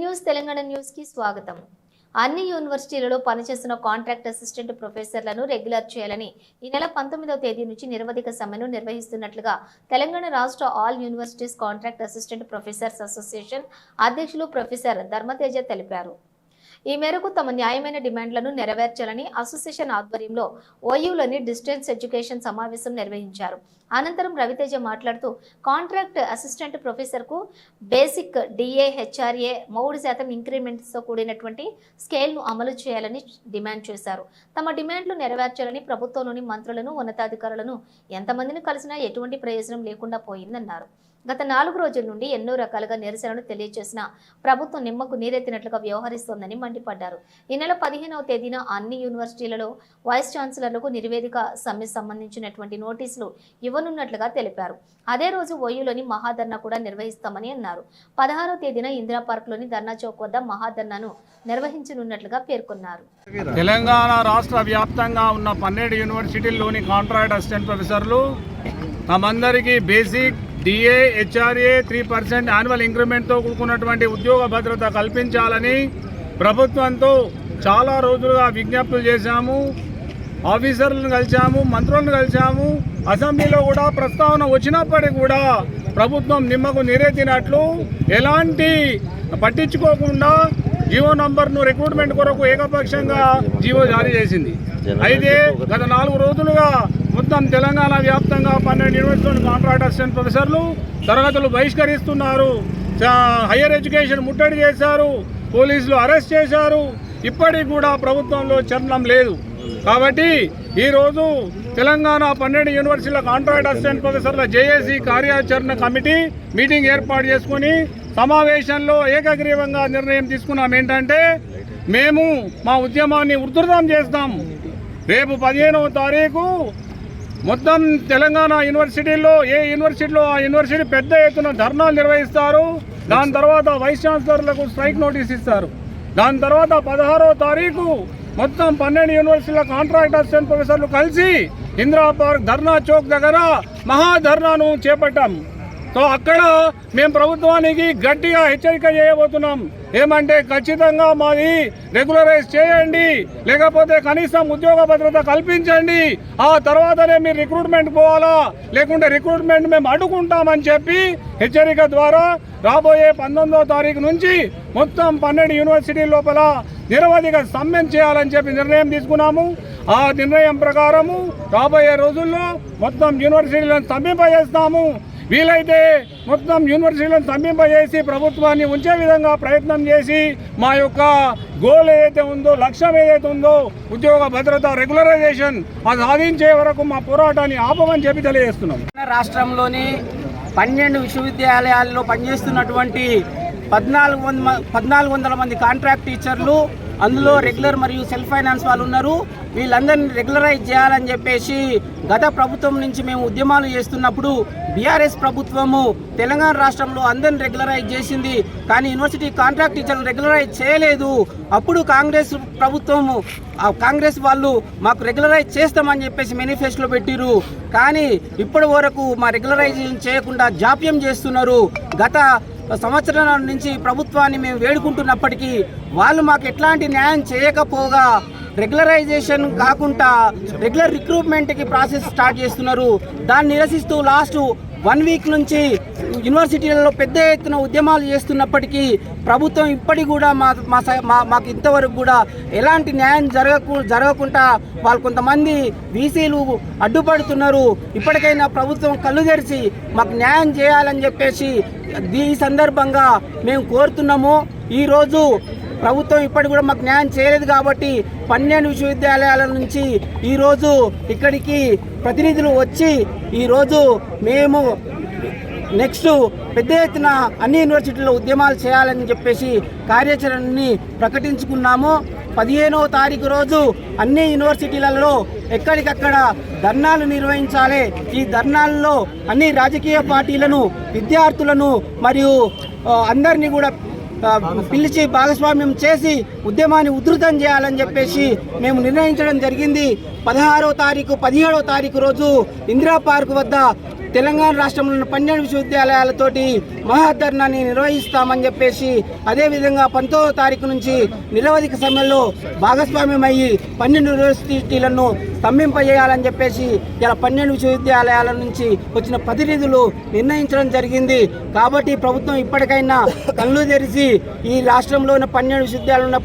News Telangana న్యూస్కి స్వాగతం. అన్ని యూనివర్సిటీలలో పనిచేస్తున్న కాంట్రాక్ట్ అసిస్టెంట్ ప్రొఫెసర్లను రెగ్యులర్ చేయాలని ఈ నెల పంతొమ్మిదవ తేదీ నుంచి నిరవధిక సమ్మెను నిర్వహిస్తున్నట్లుగా తెలంగాణ రాష్ట్ర all universities contract assistant professors association అధ్యక్షులు ప్రొఫెసర్ ధర్మతేజ తెలిపారు. ఈ మేరకు తమ న్యాయమైన డిమాండ్లను నెరవేర్చాలని అసోసియేషన్ ఆధ్వర్యంలో ఓయూలోని డిస్టెన్స్ ఎడ్యుకేషన్ సమావేశం నిర్వహించారు. అనంతరం రవితేజ మాట్లాడుతూ కాంట్రాక్ట్ అసిస్టెంట్ ప్రొఫెసర్కు బేసిక్ డిఏ హెచ్ఆర్ఏ మూడు శాతం ఇంక్రిమెంట్స్తో కూడినటువంటి స్కేల్ను అమలు చేయాలని డిమాండ్ చేశారు. తమ డిమాండ్లు నెరవేర్చాలని ప్రభుత్వంలోని మంత్రులను ఉన్నతాధికారులను ఎంతమందిని కలిసినా ఎటువంటి ప్రయోజనం లేకుండా పోయిందన్నారు. గత నాలుగు రోజుల నుండి ఎన్నో రకాలుగా నిరసనలు తెలియజేసిన ప్రభుత్వం నిమ్మకు నీరెత్తినట్లుగా వ్యవహరిస్తోందని మండిపడ్డారు. ఈ నెల పదిహేనవ తేదీన అన్ని యూనివర్సిటీలలో వైస్ ఛాన్సలర్లకు నిర్వేదిక సమ్మె సంబంధించినటువంటి నోటీసులు ఇవ్వనున్నట్లుగా తెలిపారు. అదే రోజు ఓయూలోని మహాధర్నా కూడా నిర్వహిస్తామని అన్నారు. పదహారవ తేదీన ఇందిరా పార్క్లోని ధర్నా చౌక్ వద్ద మహాధర్నాను నిర్వహించనున్నట్లుగా పేర్కొన్నారు. తెలంగాణ రాష్ట్ర వ్యాప్తంగా ఉన్న పన్నెండు యూనివర్సిటీల్లోని కాంట్రాక్ట్ అసిస్టెంట్ ప్రొఫెసర్లు తమందరికీ basic DA HRA three percent annual ఇంక్రిమెంట్తో కూడుకున్నటువంటి ఉద్యోగ భద్రత కల్పించాలని ప్రభుత్వంతో చాలా రోజులుగా విజ్ఞప్తులు చేశాము. ఆఫీసర్లను కలిశాము మంత్రులను కలిశాము. అసెంబ్లీలో కూడా ప్రస్తావన వచ్చినప్పటికీ కూడా ప్రభుత్వం నిమ్మకు నీరెత్తినట్లు ఎలాంటి పట్టించుకోకుండా జీవో నంబర్ను రిక్రూట్మెంట్ కొరకు ఏకపక్షంగా జీవో జారీ చేసింది. అయితే గత నాలుగు రోజులుగా మొత్తం తెలంగాణ వ్యాప్తంగా పన్నెండు యూనివర్సిటీలోని కాంట్రాక్టర్స్ అండ్ ప్రొఫెసర్లు తరగతులు బహిష్కరిస్తున్నారు. చా- హయ్యర్ ఎడ్యుకేషన్ ముట్టడి చేశారు పోలీసులు అరెస్ట్ చేశారు. ఇప్పటికి కూడా ప్రభుత్వంలో చరణం లేదు. కాబట్టి ఈరోజు తెలంగాణ పన్నెండు యూనివర్సిటీల కాంట్రాక్ట్ అసిస్టెంట్ ప్రొఫెసర్ల జేఏసీ కార్యాచరణ కమిటీ మీటింగ్ ఏర్పాటు చేసుకుని సమావేశంలో ఏకగ్రీవంగా నిర్ణయం తీసుకున్నాం. ఏంటంటే మేము మా ఉద్యమాన్ని ఉధృతం చేస్తాం. రేపు పదిహేనవ తారీఖు మొత్తం తెలంగాణ యూనివర్సిటీల్లో ఏ యూనివర్సిటీలో ఆ యూనివర్సిటీ పెద్ద ఎత్తున ధర్నాలు నిర్వహిస్తారు. దాని తర్వాత వైస్ ఛాన్సలర్లకు స్ట్రైక్ నోటీస్ ఇస్తారు. దాని తర్వాత పదహారో తారీఖు మొత్తం పన్నెండు యూనివర్సిటీల కాంట్రాక్ట్ అసిస్టెంట్ ప్రొఫెసర్లు కలిసి ఇందిరా పార్క్ ధర్నా చౌక్ దగ్గర మహాధర్నాను చేపట్టాం. సో అక్కడ మేము ప్రభుత్వానికి గట్టిగా హెచ్చరిక చేయబోతున్నాం. ఏమంటే ఖచ్చితంగా మాది రెగ్యులరైజ్ చేయండి లేకపోతే కనీసం ఉద్యోగ భద్రత కల్పించండి. ఆ తర్వాతనే మీరు రిక్రూట్మెంట్ పోవాలా? లేకుంటే రిక్రూట్మెంట్ మేము అడ్డుకుంటామని చెప్పి హెచ్చరిక ద్వారా రాబోయే పంతొమ్మిదో తారీఖు నుంచి మొత్తం పన్నెండు యూనివర్సిటీ లోపల నిరవధిక సమ్మెం చేయాలని చెప్పి నిర్ణయం తీసుకున్నాము. ఆ నిర్ణయం ప్రకారము రాబోయే రోజుల్లో మొత్తం యూనివర్సిటీలను సమ్మెంపజేస్తాము. వీలైతే మొత్తం యూనివర్సిటీలను స్తంభింపజేసి ప్రభుత్వాన్ని ఉంచే విధంగా ప్రయత్నం చేసి మా యొక్క గోల్ ఏదైతే ఉందో లక్ష్యం ఏదైతే ఉందో ఉద్యోగ భద్రత రెగ్యులరైజేషన్ అది సాధించే వరకు మా పోరాటాన్ని ఆపమని చెప్పి తెలియజేస్తున్నాం. రాష్ట్రంలోని పన్నెండు విశ్వవిద్యాలయాల్లో పనిచేస్తున్నటువంటి పద్నాలుగు వంద పద్నాలుగు వందల మంది కాంట్రాక్ట్ టీచర్లు అందులో రెగ్యులర్ మరియు సెల్ఫ్ ఫైనాన్స్ వాళ్ళు ఉన్నారు. వీళ్ళందరినీ రెగ్యులరైజ్ చేయాలని చెప్పేసి గత ప్రభుత్వం నుంచి మేము ఉద్యమాలు చేస్తున్నప్పుడు బీఆర్ఎస్ ప్రభుత్వము తెలంగాణ రాష్ట్రంలో అందరిని రెగ్యులరైజ్ చేసింది. కానీ యూనివర్సిటీ కాంట్రాక్ట్ టీచర్లు రెగ్యులరైజ్ చేయలేదు. అప్పుడు కాంగ్రెస్ ప్రభుత్వము ఆ కాంగ్రెస్ వాళ్ళు మాకు రెగ్యులరైజ్ చేస్తామని చెప్పేసి మేనిఫెస్టోలో పెట్టిరు కానీ ఇప్పటి వరకు మా రెగ్యులరైజేషన్ చేయకుండా జాప్యం చేస్తున్నారు. గత సంవత్సరాల నుంచి ప్రభుత్వాన్ని మేము వేడుకుంటున్నప్పటికీ వాళ్ళు మాకు ఎట్లాంటి న్యాయం చేయకపోగా రెగ్యులరైజేషన్ కాకుండా రెగ్యులర్ రిక్రూట్మెంట్కి ప్రాసెస్ స్టార్ట్ చేస్తున్నారు. దాన్ని నిరసిస్తూ లాస్ట్ వన్ వీక్ నుంచి యూనివర్సిటీలలో పెద్ద ఎత్తున ఉద్యమాలు చేస్తున్నప్పటికీ ప్రభుత్వం ఇప్పటికి కూడా మా మా సై- మా మాకు ఇంతవరకు కూడా ఎలాంటి న్యాయం జరగకు జరగకుండా వాళ్ళు కొంతమంది బీసీలు అడ్డుపడుతున్నారు. ఇప్పటికైనా ప్రభుత్వం కళ్ళు తెరిచి మాకు న్యాయం చేయాలని చెప్పేసి ఈ సందర్భంగా మేము కోరుతున్నాము. ఈరోజు ప్రభుత్వం ఇప్పటికి కూడా మాకు న్యాయం చేయలేదు కాబట్టి పన్నెండు విశ్వవిద్యాలయాల నుంచి ఈరోజు ఇక్కడికి ప్రతినిధులు వచ్చి ఈరోజు మేము నెక్స్ట్ పెద్ద ఎత్తున అన్ని యూనివర్సిటీల్లో ఉద్యమాలు చేయాలని చెప్పేసి కార్యాచరణని ప్రకటించుకున్నాము. పదిహేనవ తారీఖు రోజు అన్ని యూనివర్సిటీలలో ఎక్కడికక్కడ ధర్నాలు నిర్వహించాలి. ఈ ధర్నాల్లో అన్ని రాజకీయ పార్టీలను విద్యార్థులను మరియు అందరినీ కూడా పిలిచి భాగస్వామ్యం చేసి ఉద్యమాన్ని ఉధృతం చేయాలని చెప్పేసి మేము నిర్ణయించడం జరిగింది. పదహారో తారీఖు పదిహేడో తారీఖు రోజు ఇందిరా పార్క్ వద్ద తెలంగాణ రాష్ట్రంలో ఉన్న పన్నెండు విశ్వవిద్యాలయాలతోటి మహాధర్నాన్ని నిర్వహిస్తామని చెప్పేసి అదేవిధంగా పంతొమ్మిదో తారీఖు నుంచి నిరవధిక సమయంలో భాగస్వామ్యమయ్యి పన్నెండు యూనివర్సిటీలను స్తంభింపజేయాలని చెప్పేసి ఇలా పన్నెండు విశ్వవిద్యాలయాల నుంచి వచ్చిన ప్రతినిధులు నిర్ణయించడం జరిగింది. కాబట్టి ప్రభుత్వం ఇప్పటికైనా కళ్ళు తెరిచి ఈ రాష్ట్రంలో ఉన్న పన్నెండు విశ్వవిద్యాలయాలు ఉన్న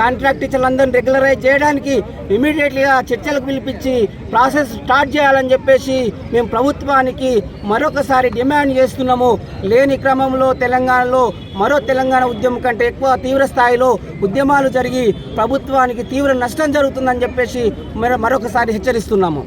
కాంట్రాక్ట్ టీచర్లందరినీ రెగ్యులరైజ్ చేయడానికి ఇమీడియట్లీగా చర్చలకు పిలిపించి ప్రాసెస్ స్టార్ట్ చేయాలని చెప్పేసి మేము ప్రభుత్వానికి మరొకసారి డిమాండ్ చేస్తున్నాము. లేని క్రమంలో తెలంగాణలో మరో తెలంగాణ ఉద్యమం కంటే ఎక్కువ తీవ్ర స్థాయిలో ఉద్యమాలు జరిగి ప్రభుత్వానికి తీవ్ర నష్టం జరుగుతుందని చెప్పేసి మరొకసారి హెచ్చరిస్తున్నాము.